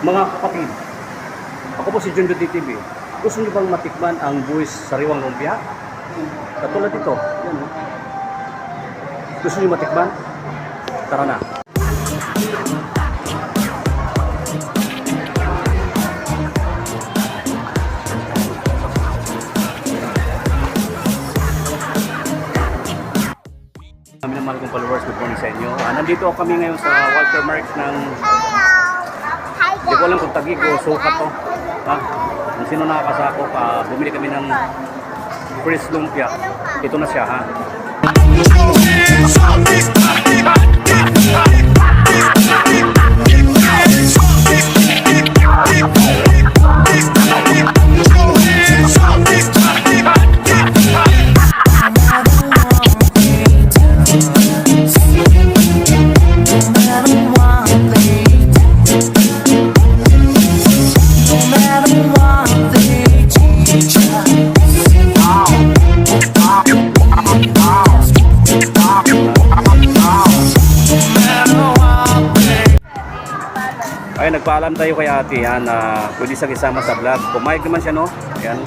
Mga kapatid, ako po si John Duty TV. Gusto niyo bang matikman ang buwis sariwang lumpia? Katulad ito. Yan, oh. Gusto niyo matikman? Tara na. Kami naman kong followers, good morning sa inyo. Ah, nandito kami ngayon sa Walter Mark ng alam kung tagig o sukat to. Ha? Kung sino nakakasako, ah, bumili kami ng fresh lumpia. Ito na siya, ha? Ay, nagpaalam tayo kay ate, ha, na pwede siyang isama sa vlog. Pumayag naman siya, no? Ayan.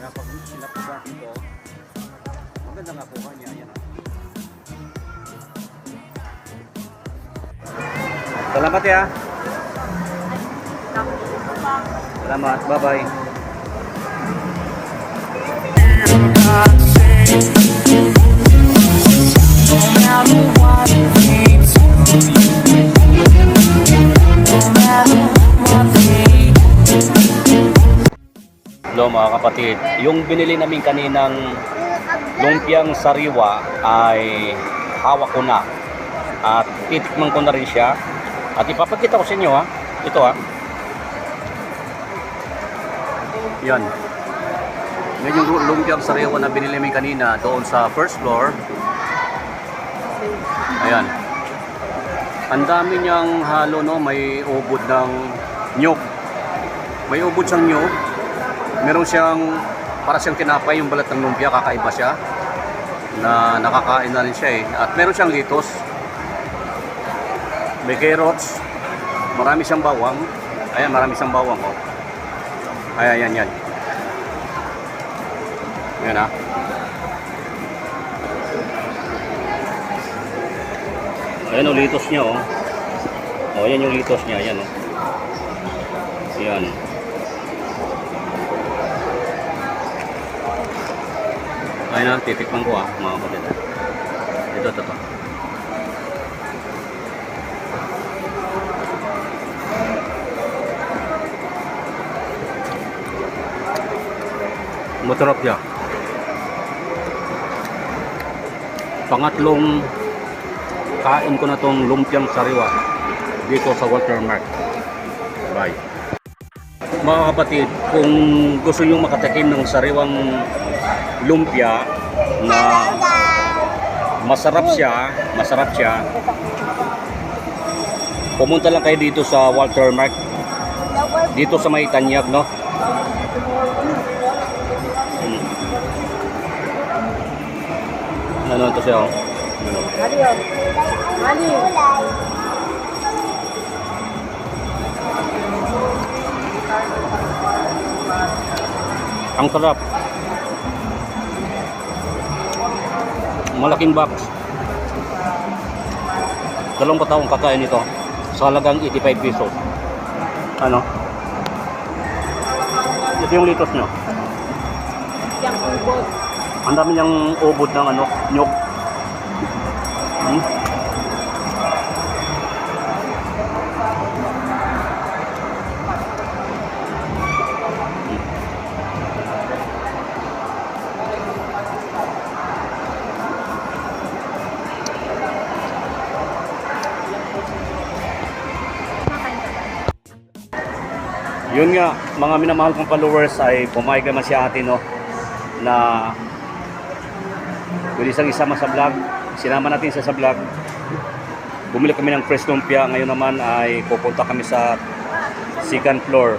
Kaya pag sinapuga dito, maganda nga kuha niya. Ayan. Salamat ya. Salamat. Bye-bye. Hello mga kapatid, yung binili namin kaninang lumpiang sariwa ay hawak ko na. At titikman ko na rin siya. At ipapakita ko sa inyo ha? Ito ha? Yan. Yan yung lumpiang sariwa na binili namin kanina doon sa first floor. Ayan. Ang dami niyang halo no? May ubod ng nyog may ubod siyang nyog meron siyang para siyang tinapay yung balat ng lumpia kakaiba siya. Na nakakain na rin siya eh. At meron siyang litos. May carrots. Marami siyang bawang. Ayan marami siyang bawang oh. ayan yan yan yan ah. Ayan o litos niya oh. Oh yan yung litos niya ayan oh. Yan Ayun na, titikman ko ah, mga kapatid. Ito, ito, ito. Masarap siya. Pangatlong kain ko na tong lumpiang sariwa dito sa Watermark. Bye. Mga kapatid, kung gusto nyo makatikim ng sariwang lumpia na masarap siya, masarap siya. Pumunta lang kayo dito sa Walter Mark. Dito sa may Tanyag, no? Hmm. Ano ito siya, oh. Ano? Ang sarap. Malaking box. Dalawang katawang kakain ito. Sa halagang 85 pesos. Ano? Ito yung litos nyo. Yang ubod. Ang dami niyang ubod ng ano, nyok. Hmm? Yun nga, mga minamahal kong followers ay pumayag naman si ate no na siyang isama sa vlog. Sinama natin sa vlog. Bumili kami ng fresh lumpia. Ngayon naman ay pupunta kami sa second floor